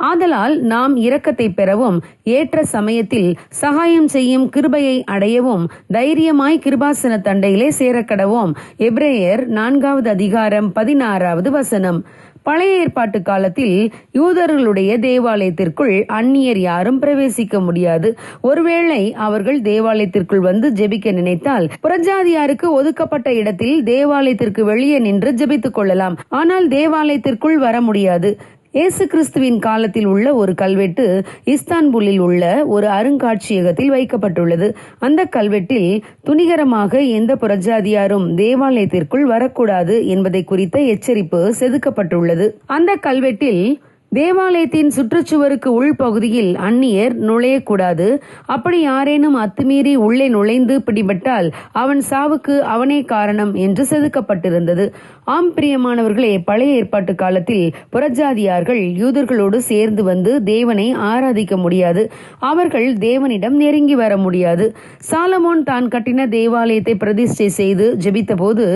ஆதலால் நாம் இரக்கத்தை பெறவும் ஏற்ற சமயத்தில் சகாயம் செய்யும் கிருபையை அடையவும் தைரியமாய் கிருபாசன தண்டையிலே சேரக்கடவோம். எப்ரேயர் நான்காவது அதிகாரம் பதினாறாவது வசனம். பழைய ஏற்பாட்டு காலத்தில் யூதர்களுடைய தேவாலயத்திற்குள் அந்நியர் யாரும் பிரவேசிக்க முடியாது. ஒருவேளை அவர்கள் தேவாலயத்திற்குள் வந்து ஜெபிக்க நினைத்தால் புறஜாதியாருக்கு ஒதுக்கப்பட்ட இடத்தில் தேவாலயத்திற்கு வெளியே நின்று ஜெபித்துக் கொள்ளலாம். ஆனால் தேவாலயத்திற்குள் வர முடியாது. இயேசு கிறிஸ்துவின் காலத்தில் உள்ள ஒரு கல்வெட்டு இஸ்தான்புல்லில் உள்ள ஒரு அருங்காட்சியகத்தில் வைக்கப்பட்டுள்ளது. அந்த கல்வெட்டில் துணிகரமாக எந்த புறஜாதியாரும் தேவாலயத்திற்குள் வரக்கூடாது என்பதை குறித்த எச்சரிப்பு செதுக்கப்பட்டுள்ளது. அந்த கல்வெட்டில் தேவாலயத்தின் சுற்றுச்சுவருக்கு உள்பகுதியில் அந்நியர் நுழையக்கூடாது. அப்படி யாரேனும் அத்துமீறி உள்ளே நுழைந்து பிடிபட்டால் அவன் சாவுக்கு அவனே காரணம் என்று செதுக்கப்பட்டிருந்தது. ஆம் பிரியமானவர்களே பழைய ஏற்பாட்டு காலத்தில் புறஜாதியார்கள் யூதர்களோடு சேர்ந்து வந்து தேவனை ஆராதிக்க முடியாது. அவர்கள் தேவனிடம் நெருங்கி வர முடியாது. சாலமோன் தான் கட்டின தேவாலயத்தை பிரதிஷ்டை செய்து ஜெபித்தபோது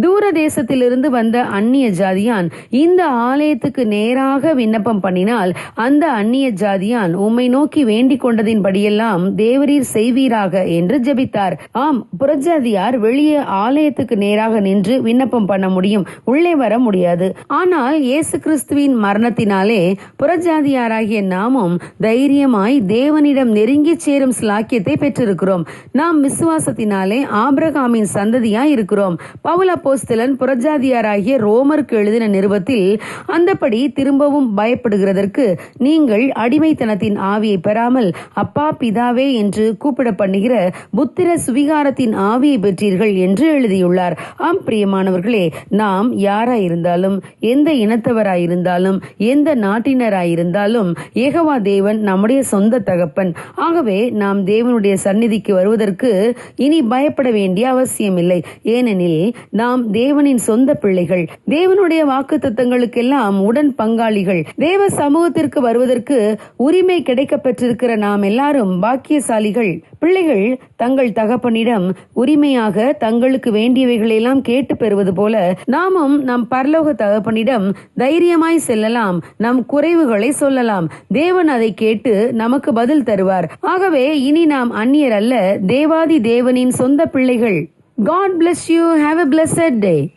தூர தேசத்திலிருந்து வந்த அந்நிய ஜாதியான் இந்த ஆலயத்துக்கு நேராக விண்ணப்பம் பண்ணினால் அந்த அந்நிய ஜாதியான் உம்மை நோக்கி வேண்டிக் கொண்டதின் படியெல்லாம் தேவரீர் செய்வீராக என்று ஜெபித்தார். ஆம் புறஜாதியார் வெளியே ஆலயத்துக்கு நேராக நின்று விண்ணப்பம் பண்ண முடியும். உள்ளே வர முடியாது. ஆனால் இயேசு கிறிஸ்துவின் மரணத்தினாலே புறஜாதியாராகிய நாமும் தைரியமாய் தேவனிடம் நெருங்கி சேரும் ஸ்லாக்கியத்தை பெற்றிருக்கிறோம். நாம் விசுவாசத்தினாலே ஆபிரகாமின் சந்ததியாய் இருக்கிறோம். பவுல போஸ்தலன் புறஜாதியாராகிய ரோமருக்கு எழுதின நிருபத்தில் அந்தபடி திரும்பவும் பயப்படுகிறதற்கு நீங்கள் அடிமைத்தனத்தின் ஆவியை பெறாமல் அப்பா பிதாவே என்று கூப்பிட பண்ணுகிற புத்திர சுவிகாரத்தின் ஆவியை பெற்றீர்கள் என்று எழுதியுள்ளார். ஆம் பிரியமானவர்களே நாம் யாராயிருந்தாலும் எந்த இனத்தவராயிருந்தாலும் எந்த நாட்டினராயிருந்தாலும் ஏகவா தேவன் நம்முடைய சொந்த தகப்பன். ஆகவே நாம் தேவனுடைய சந்நிதிக்கு வருவதற்கு இனி பயப்பட வேண்டிய அவசியமில்லை. ஏனெனில் நாம் தேவனின் சொந்த பிள்ளைகள். தேவனுடைய வாக்கு தத்தங்களுக்கெல்லாம் உடன் பங்காளிகள். தேவ சமூகத்திற்கு வருவதற்கு உரிமை கிடைக்க பெற்றிருக்கிற நாம் எல்லாரும் பாக்கியசாலிகள். பிள்ளைகள் தங்கள் தகப்பனிடம் உரிமையாக தங்களுக்கு வேண்டியவைகளெல்லாம் கேட்டு பெறுவது போல நாமும் நம் பரலோக தகப்பனிடம் தைரியமாய் செல்லலாம் நம் குறைவுகளை சொல்லலாம். தேவன் அதை கேட்டு நமக்கு பதில் தருவார். ஆகவே இனி நாம் அந்நியர் அல்ல தேவாதி தேவனின் சொந்த பிள்ளைகள். God bless you have a blessed day